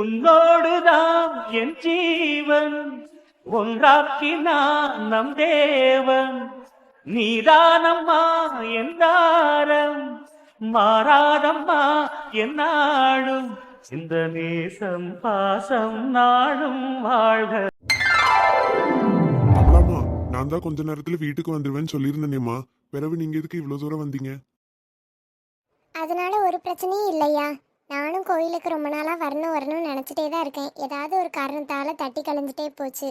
உன்னோடுதான் என் ஜீவன். ஒன்றாக்கினான் நம் தேவன். நீதானம்மா என் தாரம். மாறாதம்மா என் நாடும். இந்த நேசம் பாசம் நாடும் வாழ்க. அவ்வளோமா நான் தான் கொஞ்ச நேரத்துல வீட்டுக்கு வந்துருவேன்னு சொல்லியிருந்தேனேம்மா. பிறகு நீங்க எதுக்கு இவ்வளவு தூரம் வந்தீங்க? அதனால ஒரு பிரச்சனையும் இல்லையா? கோயிலுக்கு ரொம்ப நாளாக வரணும் வரணும்னு நினச்சிட்டே தான் இருக்கேன். ஏதாவது ஒரு காரணத்தால் தட்டி கழிஞ்சிட்டே போச்சு.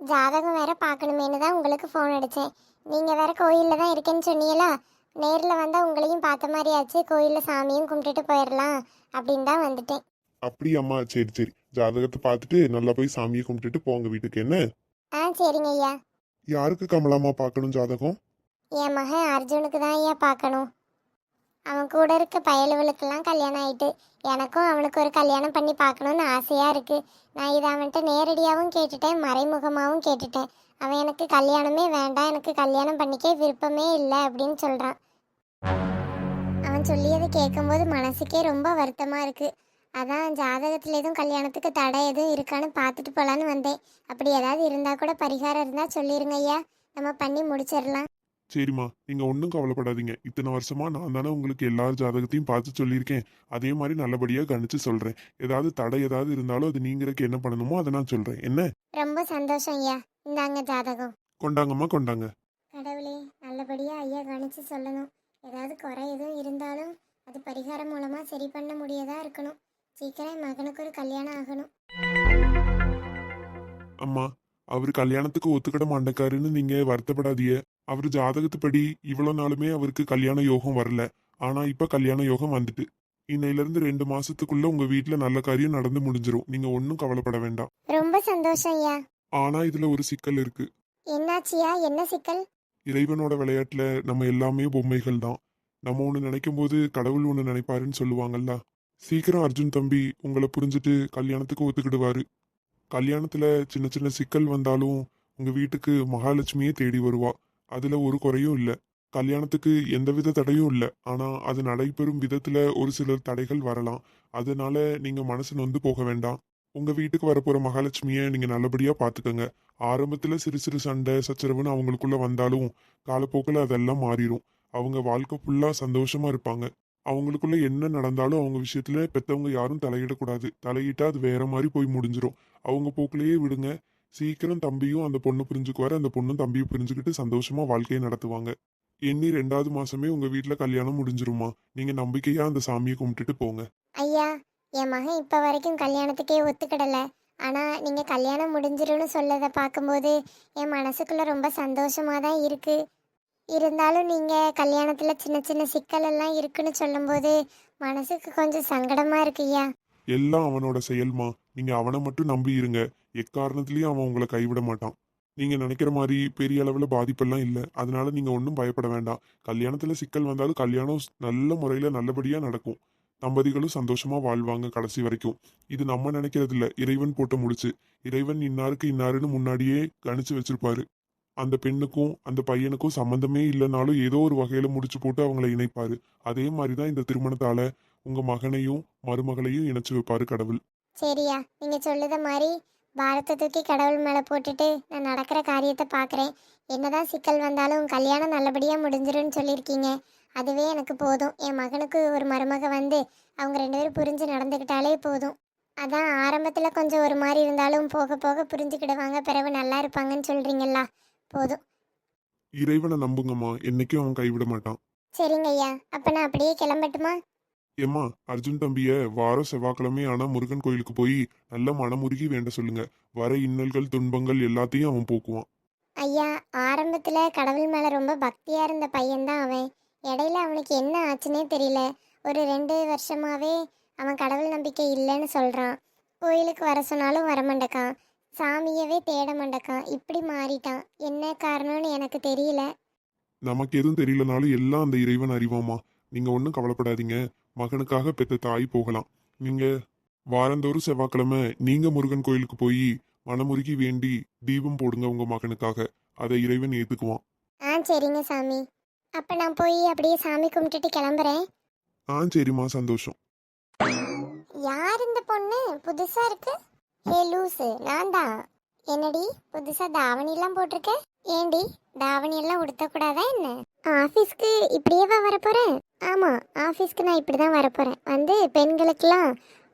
ஜாதகம் வேற பார்க்கணுமேனு தான் உங்களுக்கு ஃபோன் அடித்தேன் நீங்கள் வேற கோயிலில் தான் இருக்கேன்னு சொன்னீங்களா? நேரில் வந்தால் உங்களையும் பார்த்த மாதிரி ஆச்சு கோயிலில் சாமியும் கும்பிட்டுட்டு போயிடலாம் அப்படின்னு தான் வந்துட்டேன். அப்படியாம்மா சரி சரி. ஜாதகத்தை பார்த்துட்டு நல்லா போய் சாமியை கும்பிட்டுட்டு போங்க வீட்டுக்கு என்ன? ஆ சரிங்க ஐயா. யாருக்கு கமலாமா பார்க்கணும் ஜாதகம்? என் மகன் அர்ஜுனுக்கு தான் ஐயா பார்க்கணும். அவன் கூட இருக்க பயலுவலுக்கெல்லாம் கல்யாணம் ஆயிட்டு எனக்கும் அவனுக்கு ஒரு கல்யாணம் பண்ணி பார்க்கணுன்னு ஆசையாக இருக்குது நான் இதை அவன்கிட்ட நேரடியாகவும் கேட்டுட்டேன் மறைமுகமாகவும் கேட்டுட்டேன். அவன் எனக்கு கல்யாணமே வேண்டாம் எனக்கு கல்யாணம் பண்ணிக்க விருப்பமே இல்லை அப்படின்னு சொல்கிறான் அவன் சொல்லியதை கேட்கும்போது மனசுக்கே ரொம்ப வருத்தமாக இருக்குது அதான் ஜாதகத்தில் எதுவும் கல்யாணத்துக்கு தடை எதுவும் இருக்கான்னு பார்த்துட்டு போகலான்னு வந்தேன். அப்படி ஏதாவது இருந்தால் கூட பரிகாரம் இருந்தால் சொல்லிடுங்க ஐயா. நம்ம பண்ணி முடிச்சிடலாம். சரிம்மா நீங்க ஒன்றும் கவலைப்படாதீங்க. இத்தனை வருஷமா நான் தானே உங்களுக்கு எல்லார் ஜாதகத்தையும் பார்த்து சொல்லியிருக்கேன். அதே மாதிரி நல்லபடியா கணிச்சு சொல்றேன். ஏதாவது தடை ஏதாவது இருந்தாலும் அது நீங்கிறதுக்கு என்ன பண்ணணுமோ அதை நான் சொல்றேன். என்ன? ரொம்ப சந்தோஷம் ஐயா. இந்தாங்க ஜாதகம். கொண்டாங்கம்மா கொண்டாங்க. கடவுளே நல்லபடியா ஐயா கணிச்சு சொல்லணும். ஏதாவது குறை எதுவும் இருந்தாலும் அது பரிகாரம் மூலமா சரி பண்ண முடியதா இருக்கணும். சீக்கிரம் என் மகனுக்கு ஒரு கல்யாணம் ஆகணும். அம்மா அவர் கல்யாணத்துக்கு ஒத்துக்கிட மாட்டேக்காருன்னு நீங்க வருத்தப்படாதீங்க. அவர் ஜாதகத்துப்படி இவ்வளவு நாளுமே அவருக்கு கல்யாண யோகம் வரல. ஆனா இப்ப கல்யாண யோகம் வந்துட்டு. இன்னையில இருந்து ரெண்டு மாசத்துக்குள்ள உங்க வீட்ல நல்ல காரியம் நடந்து முடிஞ்சிரும். நீங்க ஒன்றும் கவலைப்பட வேண்டாம். ரொம்ப சந்தோஷம் ஐயா. ஆனா இதுல ஒரு சிக்கல் இருக்கு. என்னாச்சியா என்ன சிக்கல்? இறைவனோட விளையாட்டுல நம்ம எல்லாமே பொம்மைகள் தான். நம்ம ஒன்று நினைக்கும் போது கடவுள் ஒன்று நினைப்பாருன்னு சொல்லுவாங்கல்ல. சீக்கிரம் அர்ஜுன் தம்பி உங்களை புரிஞ்சுட்டு கல்யாணத்துக்கு ஒத்துக்கிடுவாரு. கல்யாணத்துல சின்ன சின்ன சிக்கல் வந்தாலும் உங்க வீட்டுக்கு மகாலட்சுமியே தேடி வருவா. அதுல ஒரு குறையும் இல்லை. கல்யாணத்துக்கு எந்தவித தடையும் இல்லை. ஆனா அது நடைபெறும் விதத்துல ஒரு சில தடைகள் வரலாம். அதனால நீங்க மனசு நொந்து போக வேண்டாம். உங்க வீட்டுக்கு வரப்போற மகாலட்சுமிய நீங்க நல்லபடியா பாத்துக்கங்க. ஆரம்பத்துல சிறு சிறு சண்டை சச்சரவுன்னு அவங்களுக்குள்ள வந்தாலும் காலப்போக்கில் அதெல்லாம் மாறிடும். அவங்க வாழ்க்கை ஃபுல்லா சந்தோஷமா இருப்பாங்க. அவங்களுக்குள்ள என்ன நடந்தாலும் அவங்க விஷயத்துல பெத்தவங்க யாரும் தலையிடக்கூடாது. தலையிட்டா அது வேற மாதிரி போய் முடிஞ்சிடும் அவங்க போக்குலயே விடுங்க. சீக்கிரம் தம்பியும் அந்த பொண்ணு புரிஞ்சுக்குவாரு. அந்த பொண்ணும் தம்பியும் புரிஞ்சுக்கிட்டு சந்தோஷமா வாழ்க்கையை நடத்துவாங்க. எண்ணி ரெண்டாவது மாசமே உங்க வீட்ல கல்யாணம் முடிஞ்சிருமா? நீங்க நம்பிக்கையா அந்த சாமியை கும்பிட்டுட்டு போங்க. ஐயா என் மகன் இப்போ வரைக்கும் கல்யாணத்துக்கே ஒத்துக்கிடல. ஆனால் நீங்கள் கல்யாணம் முடிஞ்சிரும்னு சொல்லதை பார்க்கும்போது என் மனசுக்குள்ள ரொம்ப சந்தோஷமாக தான் இருக்கு. இருந்தாலும் நீங்கள் கல்யாணத்தில் சின்ன சின்ன சிக்கல் எல்லாம் இருக்குன்னு சொல்லும்போது மனசுக்கு கொஞ்சம் சங்கடமாக இருக்கு ஐயா. எல்லாம் அவனோட செயல்மா. நீங்க அவனை மட்டும் நம்பி இருங்க. எக்காரணத்திலயும் அவன் உங்களை கைவிட மாட்டான். நீங்க நினைக்கிற மாதிரி பெரிய அளவுல பாதிப்பெல்லாம் இல்லை. அதனால நீங்க ஒன்றும் பயப்பட வேண்டாம். கல்யாணத்துல சிக்கல் வந்தாலும் கல்யாணம் நல்ல முறையில நல்லபடியா நடக்கும். தம்பதிகளும் சந்தோஷமா வாழ்வாங்க கடைசி வரைக்கும். இது நம்ம நினைக்கிறது இல்லை இறைவன் போட்டு முடிச்சு. இறைவன் இன்னாருக்கு இன்னாருன்னு முன்னாடியே கணிச்சு வச்சிருப்பாரு. அந்த பெண்ணுக்கும் அந்த பையனுக்கும் சம்பந்தமே இல்லைனாலும் ஏதோ ஒரு வகையில முடிச்சு போட்டு அவங்கள இணைப்பாரு. அதே மாதிரிதான் இந்த திருமணத்தால உங்க மகனையும் மருமகளையும் இணைச்சு வைப்பாரு கடவுள். சரியா. நீங்கள் சொல்லுத மாதிரி பாரத்தை தூக்கி கடவுள் மேலே போட்டுட்டு நான் நடக்கிற காரியத்தை பார்க்குறேன். என்னதான் சிக்கல் வந்தாலும் கல்யாணம் நல்லபடியாக முடிஞ்சிரும்னு சொல்லியிருக்கீங்க. அதுவே எனக்கு போதும். என் மகனுக்கு ஒரு மருமக வந்து அவங்க ரெண்டு பேரும் புரிஞ்சு நடந்துக்கிட்டாலே போதும். அதான் ஆரம்பத்தில் கொஞ்சம் ஒரு மாதிரி இருந்தாலும் போக போக புரிஞ்சுக்கிடுவாங்க. பிறகு நல்லா இருப்பாங்கன்னு சொல்கிறீங்களா போதும். இறைவனை நம்புங்கம்மா. என்னைக்கும் அவன் கைவிட மாட்டான். சரிங்க ஐயா. அப்போ நான் அப்படியே கிளம்பட்டுமா? ஏம்மா அர்ஜுன் தம்பிய வாரம் செவ்வாய்க்கிழமை ஆனா முருகன் கோயிலுக்கு போய் நல்ல மனமுருகி வேண்ட சொல்லுங்க. வர இன்னல்கள் துன்பங்கள் எல்லாத்தையும் அவன் போக்குவான். ஐயா ஆரம்பத்தில் கடவுள் மேலே ரொம்ப பக்தியாக இருந்த பையன்தான் அவன். இடையில அவனுக்கு என்ன ஆச்சுன்னே தெரியல. ஒரு ரெண்டு வருஷமாவே அவன் கடவுள் நம்பிக்கை இல்லைன்னு சொல்கிறான் கோயிலுக்கு வர சொன்னாலும் வர மாட்டேக்கான். சாமியவே தேட மாட்டேக்கான். இப்படி மாறிட்டான். என்ன காரணம்னு எனக்கு தெரியல. நமக்கு எதுவும் தெரியலனாலும் எல்லாம் அந்த இறைவன் அறிவாமா நீங்க ஒன்றும் கவலைப்படாதீங்க. மகனுக்காக பெத்த தாய் போகலாம். நீங்க வாரந்தோறும் செவ்வாய்க்கிழமை நீங்க முருகன் கோயிலுக்கு போய் மனமுருகி வேண்டி தீபம் போடுங்க உங்க மகனுக்காக. அதை இறைவன் ஏத்துக்குவான். ஆ சரிங்க சாமி. அப்போ நான் போய் அப்படியே சாமி கும்பிட்டுட்டு கிளம்புறேன். ஆ சரிம்மா சந்தோஷம். யார் இந்த பொண்ணு? புதுசா இருக்கு? ஹே லூசு. நான் தான். என்னடி புதுசா தாவணி எல்லாம் போட்டிருக்க? ஏண்டி தாவணி எல்லாம் உடுத்தக்கூடாதா என்ன? ஆஃபீஸ்க்கு இப்படியேவா வரப்போறேன் ஆமா ஆஃபீஸ்க்கு நான் இப்படி தான் வரப்போறேன். வந்து பெண்களுக்கெல்லாம்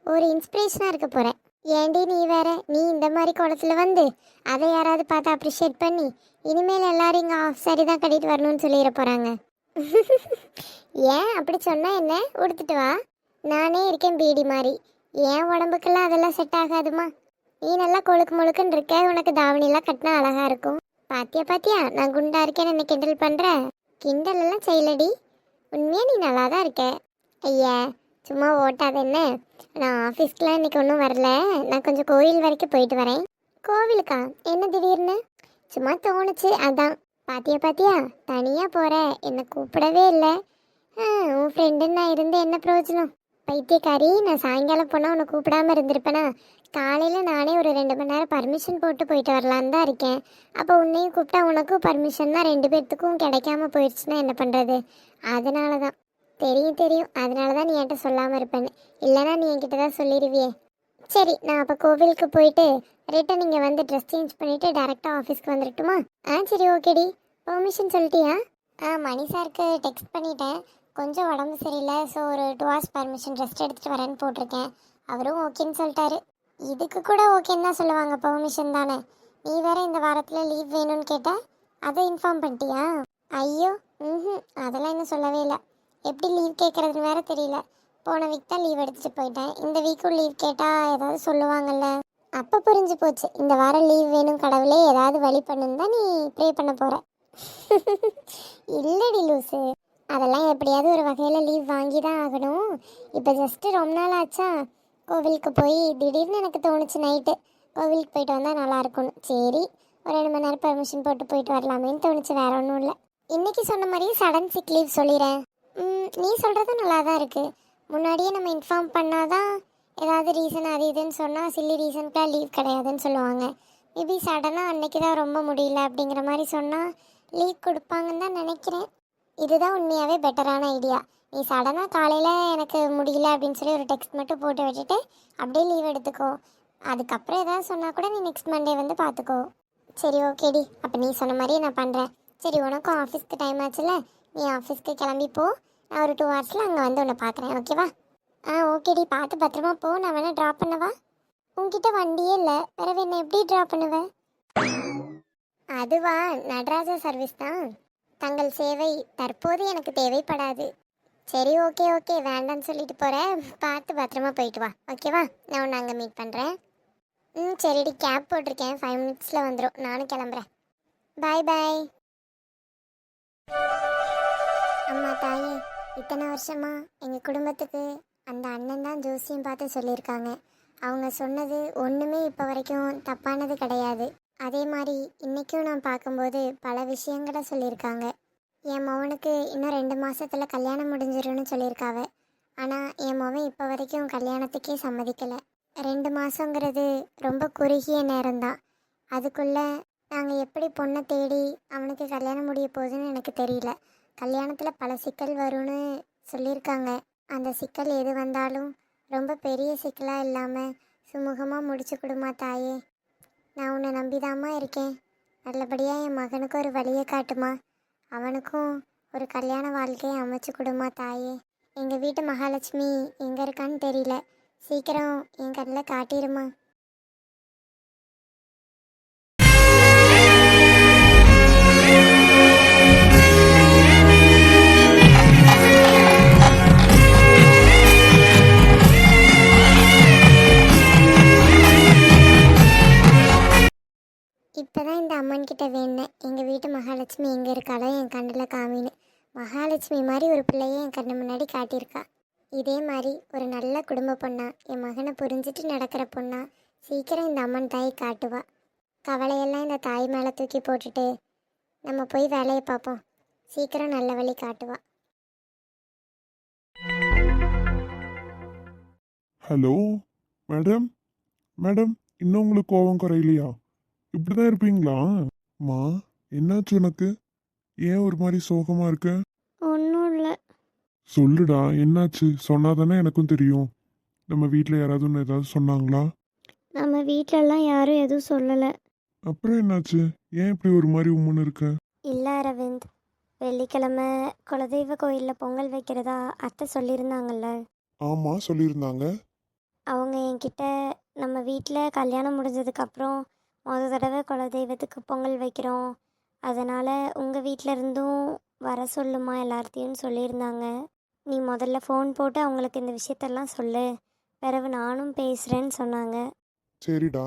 ஒரு இன்ஸ்பிரேஷனாக இருக்க போறேன். ஏண்டி நீ வேற? நீ இந்த மாதிரி குளத்துல வந்து அதை யாராவது பார்த்து அப்ரிஷியேட் பண்ணி இனிமேல் எல்லாரும் இங்கே ஆஃப் சரி தான் கட்டிட்டு வரணும்னு சொல்லிட போறாங்க. ஏன் அப்படி சொன்னா என்ன? உடுத்துட்டு வா. நானே இருக்கேன் பீடி மாதிரி. என் உடம்புக்கெல்லாம் அதெல்லாம் செட் ஆகாதுமா? நீ நல்லா கொழுக்கு முழுக்குன்னு இருக்க உனக்கு தாவணிலாம் கட்டினா அழகா இருக்கும். பாத்தியா பாத்தியா நான் குண்டா இருக்கேன்னு என்ன கிண்டல் பண்ற? கிண்டல் எல்லாம் செய்யலடி. உண்மையா நீ நல்லா தான் இருக்க. ஐயா சும்மா ஓட்டாத என்ன? நான் ஆஃபீஸ்க்குலாம் இன்றைக்கி ஒன்றும் வரல. நான் கொஞ்சம் கோயில் வரைக்கும் போயிட்டு வரேன். கோவிலுக்கா? என்ன திடீர்னு? சும்மா தோணுச்சு அதான். பாத்தியா பாத்தியா தனியாக போகிற என்னை கூப்பிடவே இல்லை. உன் ஃப்ரெண்டுன்னு நான் இருந்து என்ன பிரயோஜனம்? பைத்தியக்காரி நான் சாயங்காலம் போனால் உன்னை கூப்பிடாம இருந்திருப்பேனா? காலையில் நானே ஒரு ரெண்டு மணி நேரம் பர்மிஷன் போட்டு போயிட்டு வரலான்னு தான் இருக்கேன். அப்போ உன்னையும் கூப்பிட்டா உனக்கும் பர்மிஷன் தான் ரெண்டு பேர்த்துக்கும் கிடைக்காம போயிடுச்சுன்னா என்ன பண்ணுறது அதனால தான் தெரியும் தெரியும். அதனால தான் நீ என்கிட்ட சொல்லாமல் இருப்பேன்னு. இல்லைன்னா நீ என்கிட்ட தான் சொல்லிடுவியே சரி நான் அப்போ கோவிலுக்கு போயிட்டு ரிட்டன் இங்கே வந்து ட்ரெஸ் சேஞ்ச் பண்ணிவிட்டு டேரெக்டாக ஆஃபீஸ்க்கு வந்துடட்டுமா ஆ சரி ஓகேடி பெர்மிஷன் சொல்லிட்டியா? ஆ மணி சாருக்கு டெக்ஸ்ட் பண்ணிட்டேன். கொஞ்சம் உடம்பு சரியில்லை ஸோ ஒரு டூ ஹவர்ஸ் பர்மிஷன் ரெஸ்ட் எடுத்துகிட்டு வரேன்னு போட்டிருக்கேன். அவரும் ஓகேன்னு சொல்லிட்டாரு. இதுக்கு கூட ஓகேன்னு தான் சொல்லுவாங்க. பெர்மிஷன் தானே. நீ வேற இந்த வாரத்தில் லீவ் வேணும்னு கேட்ட அதை இன்ஃபார்ம் பண்ணிட்டியா? ஐயோ ம் அதெல்லாம் இன்னும் சொல்லவே இல்லை. எப்படி லீவ் கேட்குறதுன்னு வேற தெரியல. போன வீக் தான் லீவ் எடுத்துகிட்டு போயிட்டேன். இந்த வீக்கும் லீவ் கேட்டால் ஏதாவது சொல்லுவாங்கல்ல. அப்போ புரிஞ்சு போச்சு. இந்த வாரம் லீவ் வேணும் கடவுளே ஏதாவது வழி பண்ணுன்னு தான் நீ ப்ரே பண்ண போகிற இல்லடி லூசு. அதெல்லாம் எப்படியாவது ஒரு வகையில் லீவ் வாங்கி தான் ஆகணும். இப்போ ஜஸ்ட்டு ரொம்ப நாள் ஆச்சா? கோவிலுக்கு போய் திடீர்னு எனக்கு தோணுச்சு நைட்டு கோவிலுக்கு போயிட்டு வந்தால் நல்லா இருக்கும்னு. சரி ஒரு ரெண்டு மணி நேரம் பெர்மிஷன் போட்டு போயிட்டு வரலாமேன்னு தோணுச்சு வேற ஒன்றும் இல்லை. இன்னைக்கு சொன்ன மாதிரியே சடன் சிக் லீவ் சொல்லிடுறேன் நீ சொல்கிறது நல்லா தான் இருக்குது முன்னாடியே நம்ம இன்ஃபார்ம் பண்ணாதான் ஏதாவது ரீசன் அது இதுன்னு சொன்னால் சில்லி ரீசனுக்குலாம் லீவ் கிடையாதுன்னு சொல்லுவாங்க. மேபி சடனாக அன்னைக்கு தான் ரொம்ப முடியல அப்படிங்கிற மாதிரி சொன்னால் லீவ் கொடுப்பாங்கன்னு தான் நினைக்கிறேன். இதுதான் உண்மையாகவே பெட்டரான ஐடியா நீ சடனாக காலையில் எனக்கு முடியல அப்படின்னு சொல்லி ஒரு டெக்ஸ்ட் மட்டும் போட்டு விட்டுட்டு அப்படியே லீவ் எடுத்துக்கோ. அதுக்கப்புறம் எதாவது சொன்னால் கூட நீ நெக்ஸ்ட் மண்டே வந்து பார்த்துக்கோ சரி ஓகேடி அப்போ நீ சொன்ன மாதிரியே நான் பண்ணுறேன் சரி உனக்கும் ஆஃபீஸ்க்கு டைம் ஆச்சுல நீ ஆஃபீஸ்க்கு கிளம்பி போ. நான் ஒரு டூ ஹவர்ஸில் அங்கே வந்து உன்னை பார்க்குறேன் ஓகேவா ஆ ஓகேடி பார்த்து பத்திரமா போ. நான் வேணால் ட்ராப் பண்ணவா? உங்ககிட்ட வண்டியே இல்லை. வேற என்ன எப்படி ட்ராப் பண்ணுவேன் அதுவா நடராஜா சர்வீஸ் தான். தங்கள் சேவை தற்போது எனக்கு தேவைப்படாது. சரி ஓகே ஓகே. வேண்டாம்னு சொல்லிட்டு போகிறேன் பார்த்து பத்திரமா போயிட்டு வா. ஓகேவா நான் உன்னை அங்கே மீட் பண்ணுறேன் ம் சரிடி. கேப் போட்டிருக்கேன். ஃபைவ் மினிட்ஸில் வந்துடும் நானும் கிளம்புறேன். பாய் பாய் அம்மா தாயே. இத்தனை வருஷமா எங்கள் குடும்பத்துக்கு அந்த அண்ணன் தான் ஜோசியம் பார்த்து சொல்லியிருக்காங்க. அவங்க சொன்னது ஒன்றுமே இப்போ வரைக்கும் தப்பானது கிடையாது. அதே மாதிரி இன்றைக்கும் நான் பார்க்கும்போது பல விஷயங்களை சொல்லியிருக்காங்க. என் மவனுக்கு இன்னும் ரெண்டு மாதத்தில் கல்யாணம் முடிஞ்சிரும்னு சொல்லியிருக்காவ. ஆனால் என் மவன் இப்போ வரைக்கும் கல்யாணத்துக்கே சம்மதிக்கலை. ரெண்டு மாதங்கிறது ரொம்ப குறுகிய நேரம்தான். அதுக்குள்ளே நாங்கள் எப்படி பொண்ணை தேடி அவனுக்கு கல்யாணம் முடிய போகுதுன்னு எனக்கு தெரியல. கல்யாணத்தில் பல சிக்கல் வரும்னு சொல்லியிருக்காங்க. அந்த சிக்கல் எது வந்தாலும் ரொம்ப பெரிய சிக்கலாக இல்லாமல் சுமூகமாக முடிச்சு கொடுமா தாயே. நான் உன்னை நம்பிதாம்மா இருக்கேன். நல்லபடியாக என் மகனுக்கு ஒரு வழியை காட்டுமா. அவனுக்கும் ஒரு கல்யாண வாழ்க்கையை அமைச்சு கொடுமா தாயே. எங்கள் வீட்டு மகாலட்சுமி எங்கே இருக்கான்னு தெரியல. சீக்கிரம் என் கண்ணில் காட்டிடுமா இப்போ தான் இந்த அம்மன் கிட்ட வேணேன் எங்கள் வீட்டு மகாலட்சுமி எங்கே இருக்காளோ என் கண்ணில் காமின்னு. மகாலட்சுமி மாதிரி ஒரு பிள்ளைய என் கண்ணு முன்னாடி காட்டியிருக்கா. இதே மாதிரி ஒரு நல்ல குடும்ப பொண்ணா என் மகனை புரிஞ்சுட்டு நடக்கிற பொண்ணா சீக்கிரம் இந்த அம்மன் தாய் காட்டுவா. கவலையெல்லாம் இந்த தாய் மேலே தூக்கி போட்டுட்டு நம்ம போய் வேலையை பார்ப்போம். சீக்கிரம் நல்ல வழி காட்டுவா. Hello madam? மேடம் இன்னும் உங்களுக்கு கோவம் குறையிலையா? இப்படிதான் இருப்பீங்களா? மா என்னாச்சு உனக்கு? ஏன் ஒரு மாதிரி சோகமா இருக்க? ஒன்றும் இல்லை. சொல்லுடா என்னாச்சு? சொன்னாதானே எனக்கும் தெரியும். நம்ம வீட்டில் யாராவது ஒன்று ஏதாவது சொன்னாங்களா? நம்ம வீட்டிலலாம் யாரும் எதுவும் சொல்லலை. அப்புறம் என்னாச்சு? ஏன் இப்படி ஒரு மாதிரி உம்முன்னு இருக்க? இல்லை அரவிந்த். வெள்ளிக்கிழமை குலதெய்வ கோயிலில் பொங்கல் வைக்கிறதா அத்தை சொல்லியிருந்தாங்கல்ல. ஆமாம் சொல்லியிருந்தாங்க. அவங்க என்கிட்ட நம்ம வீட்டில் கல்யாணம் முடிஞ்சதுக்கப்புறம் முத தடவை குலதெய்வத்துக்கு பொங்கல் வைக்கிறோம். அதனால் உங்கள் வீட்டில் இருந்தும் வர சொல்லுமா எல்லார்த்தையும் சொல்லியிருந்தாங்க. நீ முதல்ல ஃபோன் போட்டு அவங்களுக்கு இந்த விஷயத்தெல்லாம் சொல்லு. பிறகு நானும் பேசுகிறேன்னு சொன்னாங்க. சரிடா.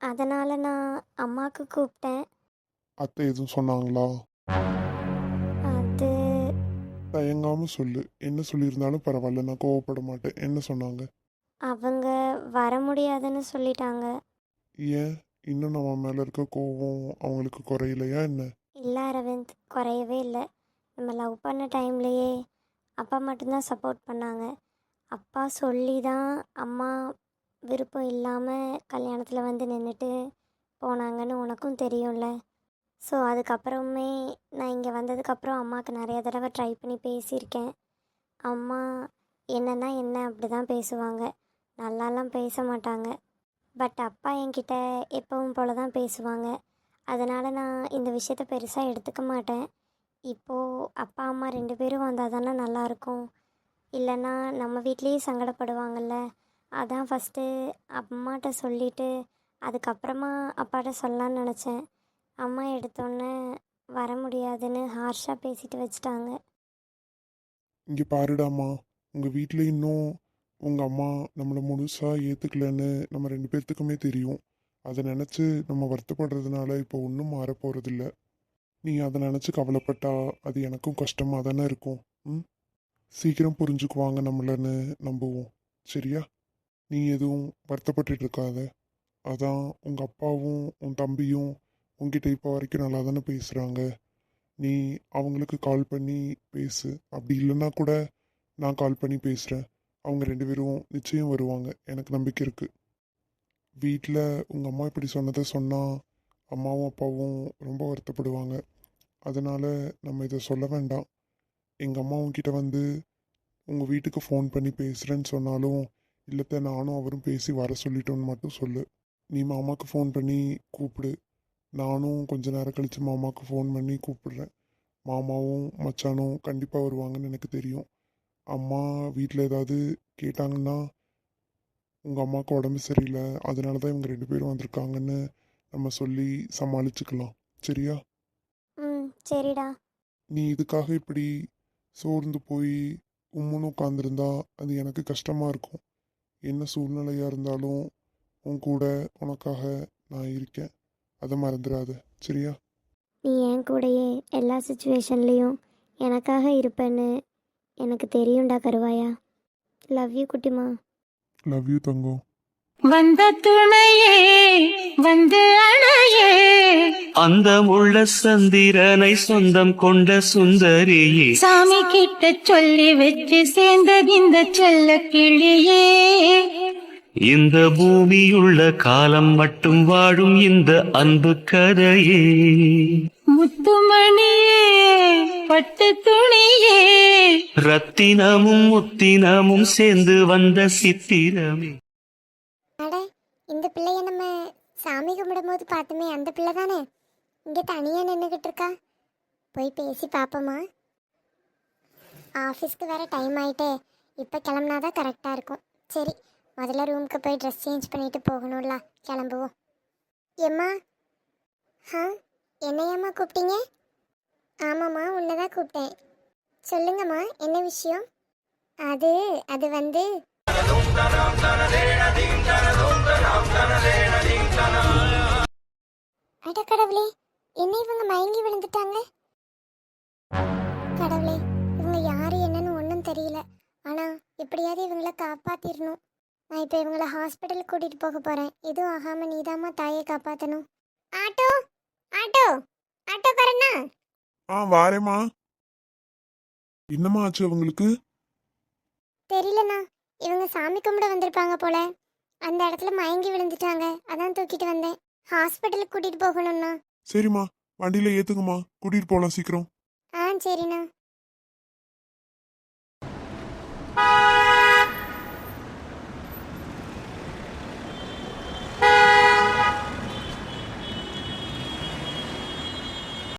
அதனால் நான் அம்மாவுக்கு கூப்பிட்டேன் அத்தை எதுவும் சொன்னாங்களா? அது தயங்காம சொல்லு. என்ன சொல்லியிருந்தாலும் பரவாயில்ல நான் கோவப்பட மாட்டேன். என்ன சொன்னாங்க? அவங்க வர முடியாதுன்னு சொல்லிட்டாங்க. ஏன்? இன்னும் நம்ம மேலே இருக்க கோவம் அவங்களுக்கு குறையலையா என்ன? இல்லை அரவிந்த் குறையவே இல்லை. நம்ம லவ் பண்ண டைம்லையே அப்பா மட்டும்தான் சப்போர்ட் பண்ணாங்க. அப்பா சொல்லி தான் அம்மா விருப்பம் இல்லாமல் கல்யாணத்தில் வந்து நின்றுட்டு போனாங்கன்னு உனக்கும் தெரியும்ல. ஸோ அதுக்கப்புறமே நான் இங்கே வந்ததுக்கப்புறம் அம்மாவுக்கு நிறைய தடவை ட்ரை பண்ணி பேசியிருக்கேன். அம்மா என்னன்னா என்ன? அப்படி தான் பேசுவாங்க. நல்லாலாம் பேச மாட்டாங்க. பட் அப்பா என்கிட்ட எப்பவும் போல தான் பேசுவாங்க. அதனால் நான் இந்த விஷயத்த பெருசாக எடுத்துக்க மாட்டேன். இப்போது அப்பா அம்மா ரெண்டு பேரும் வந்தால் தானே நல்லாயிருக்கும். இல்லைன்னா நம்ம வீட்லேயே சங்கடப்படுவாங்கல்ல. அதான் ஃபஸ்ட்டு அம்மாட்ட சொல்லிவிட்டு அதுக்கப்புறமா அப்பாட்ட சொல்லலான்னு நினச்சேன். அம்மா எடுத்தோன்னே வர முடியாதுன்னு ஹார்ஷாக பேசிட்டு வச்சுட்டாங்க. இங்கே பாருடாம்மா. உங்கள் வீட்டில் இன்னும் உங்கள் அம்மா நம்மளை முழுசாக ஏற்றுக்கலன்னு நம்ம ரெண்டு பேர்த்துக்குமே தெரியும். அதை நினச்சி நம்ம வருத்தப்படுறதுனால இப்போ ஒன்றும் மாறப்போகிறதில்ல நீ அதை நினச்சி கவலைப்பட்டா அது எனக்கும் கஷ்டமாக தானே இருக்கும். ம்? சீக்கிரம் புரிஞ்சுக்குவாங்க நம்மளன்னு நம்புவோம். சரியா? நீ எதுவும் வருத்தப்பட்டு இருக்காத. அதான் உங்கள் அப்பாவும் உன் தம்பியும் உங்ககிட்ட இப்போ வரைக்கும் நல்லா தானே பேசுகிறாங்க நீ அவங்களுக்கு கால் பண்ணி பேசு. அப்படி இல்லைன்னா கூட நான் கால் பண்ணி பேசுகிறேன் அவங்க ரெண்டு பேரும் நிச்சயம் வருவாங்க. எனக்கு நம்பிக்கை இருக்குது வீட்டில் உங்கள் அம்மா இப்படி சொன்னதை சொன்னால் அம்மாவும் அப்பாவும் ரொம்ப வருத்தப்படுவாங்க. அதனால் நம்ம இதை சொல்ல வேண்டாம். எங்கள் அம்மாவும் கிட்ட வந்து உங்கள் வீட்டுக்கு ஃபோன் பண்ணி பேசுகிறேன்னு சொன்னாலும் இல்லத்த நானும் அவரும் பேசி வர சொல்லிட்டோன்னு மட்டும் சொல்லு. நீ மாமாவுக்கு ஃபோன் பண்ணி கூப்பிடு. நானும் கொஞ்ச நேரம் கழித்து மாமாவுக்கு ஃபோன் பண்ணி கூப்பிடுறேன். மாமாவும் மச்சானும் கண்டிப்பாக வருவாங்கன்னு எனக்கு தெரியும். அம்மா வீட்டில் ஏதாவது கேட்டாங்கன்னா உங்கள் அம்மாவுக்கு உடம்பு சரியில்லை. அதனால தான் இவங்க ரெண்டு பேரும் வந்திருக்காங்கன்னு நம்ம சொல்லி சமாளிச்சுக்கலாம். சரியா? ம் சரிடா. நீ இதுக்காக இப்படி சோர்ந்து போய் உம்முன்னு உட்காந்துருந்தா அது எனக்கு கஷ்டமாக இருக்கும். என்ன சூழ்நிலையாக இருந்தாலும் உன் கூட உனக்காக நான் இருக்கேன். அதை மறந்துடாத சரியா? நீ என் கூடயே எல்லா சுச்சுவேஷன்லேயும் எனக்காக இருப்பேன்னு எனக்கு தெரியும்டா கருவாயா. லவ் யூ குட்டிமா. லவ் யூ தங்கம். வந்த துணையே வந்து அணையே. அந்த உள்ள சந்திரனை சொந்தம் கொண்ட சுந்தரியே. சாமி கிட்ட சொல்லி வச்சு சேர்ந்தது இந்த செல்ல கிளியே. இந்த பூமியுள்ள காலம் மட்டும் வாழும் இந்த அன்பு கதையே. முத்துமணியே பட்டு துணியே. ரத்தினமும் முத்தினமும் சேர்ந்து வந்த சித்திரமே. அட இந்த பிள்ளைய நம்ம சாமி கும்பிடும்போது பார்த்துமே அந்த பிள்ளை தானே? இங்கே தனியாக நின்றுக்கிட்டு இருக்கா? போய் பேசி பார்ப்போமா? ஆஃபீஸ்க்கு வேற டைம் ஆயிட்டே. இப்போ கிளம்புனாதான் கரெக்டாக இருக்கும். சரி முதல்ல ரூமுக்கு போய் ட்ரெஸ் சேஞ்ச் பண்ணிட்டு போகணும்ல. கிளம்புவோம். எம்மா? ஆ என்னையம்மா கூப்பிட்டீங்க? ஆமாம்மா உன்னை தான் கூப்பிட்டேன். சொல்லுங்கம்மா என்ன விஷயம்? அது அது வந்து அட கடவுளே என்ன இவங்க மயங்கி விழுந்துட்டாங்க? கடவுளே இவங்க யாரு என்னன்னு ஒன்றும் தெரியல. ஆனால் எப்படியாவது இவங்கள காப்பாற்றிடணும் நான் இப்போ இவங்கள ஹாஸ்பிட்டலுக்கு கூட்டிட்டு போக போறேன். எதுவும் ஆகாம நீதாம்மா தாயை காப்பாற்றணும் ஆட்டோ ஆட்டோ ஆட்டோ ஆ வாரேம்மா. என்னம்மா ஆச்சு அவங்களுக்கு? தெரியலண்ணா. இவங்க சாமி கும்பிட வந்திருப்பாங்க போல. அந்த இடத்துல மயங்கி விழுந்துட்டாங்க. அதான் தூக்கிட்டு வந்தேன். ஹாஸ்பிட்டலுக்கு கூட்டிட்டு போகணும்ண்ணா. சரிம்மா. வண்டியில் ஏற்றுங்கம்மா கூட்டிகிட்டு போகலாம் சீக்கிரம். ஆ சரிண்ணா.